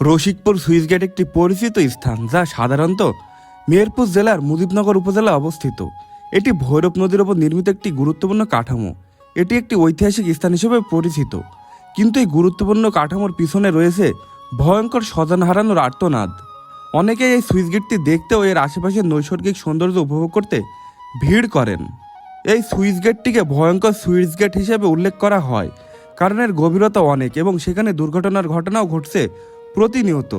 Rasikpur switch gate একটি পরিচিত স্থান, যা সাধারণত মেহেরপুর জেলার মুজিবনগর উপজেলায় অবস্থিত। এটি ভৈরব নদীর ওপর নির্মিত একটি গুরুত্বপূর্ণ কাঠামো। এটি একটি ঐতিহাসিক স্থান হিসেবে পরিচিত। কিন্তু এই গুরুত্বপূর্ণ কাঠামোর পিছনে রয়েছে ভয়ঙ্কর স্বজন হারানোর আর্তনাদ। অনেকেই এই সুইচ গেটটি দেখতে ও এর আশেপাশের নৈসর্গিক সৌন্দর্য উপভোগ করতে ভিড় করেন। এই সুইচ গেটটিকে ভয়ঙ্কর সুইচ গেট হিসেবে উল্লেখ করা হয়, কারণ এর গভীরতা অনেক এবং সেখানে দুর্ঘটনার ঘটনাও ঘটছে প্রতিনিয়ত।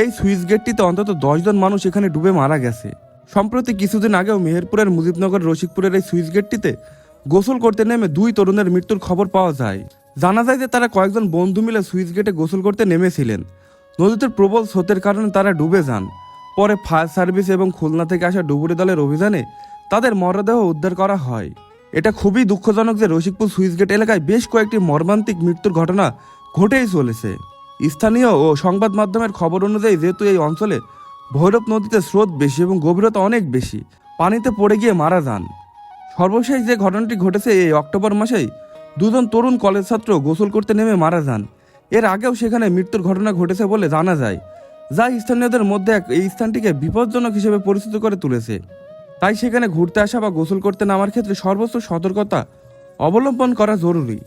এই সুইচ গেটটিতে অন্তত দশজন মানুষ এখানে ডুবে মারা গেছে। সম্প্রতি কিছুদিন আগেও মেহেরপুরের মুজিবনগর রসিকপুরের এই সুইচ গেটটিতে গোসল করতে নেমে দুই তরুণের মৃত্যুর খবর পাওয়া যায়। জানা যায় যে তারা কয়েকজন বন্ধু মিলে সুইচ গেটে গোসল করতে নেমেছিলেন। নদীতে প্রবল স্রোতের কারণে তারা ডুবে যান। পরে ফায়ার সার্ভিস এবং খুলনা থেকে আসা ডুবুরি দলের অভিযানে তাদের মরদেহ উদ্ধার করা হয়। এটা খুবই দুঃখজনক যে রসিকপুর সুইচ গেট এলাকায় বেশ কয়েকটি মর্মান্তিক মৃত্যুর ঘটনা ঘটেই চলেছে। স্থানীয় ও সংবাদ মাধ্যমের খবর অনুযায়ী যেহেতু এই অঞ্চলে ভৈরব নদীতে স্রোত বেশি এবং গভীরতা অনেক বেশি, পানিতে পড়ে গিয়ে মারা যান। সর্বশেষ যে ঘটনাটি ঘটেছে এই অক্টোবর মাসেই দুজন তরুণ কলেজ ছাত্র গোসল করতে নেমে মারা যান। এর আগেও সেখানে মৃত্যুর ঘটনা ঘটেছে বলে জানা যায়, যা স্থানীয়দের মধ্যে এক এই স্থানটিকে বিপজ্জনক হিসেবে পরিচিত করে তুলেছে। তাই সেখানে ঘুরতে আসা বা গোসল করতে নামার ক্ষেত্রে সর্বোচ্চ সতর্কতা অবলম্বন করা জরুরি।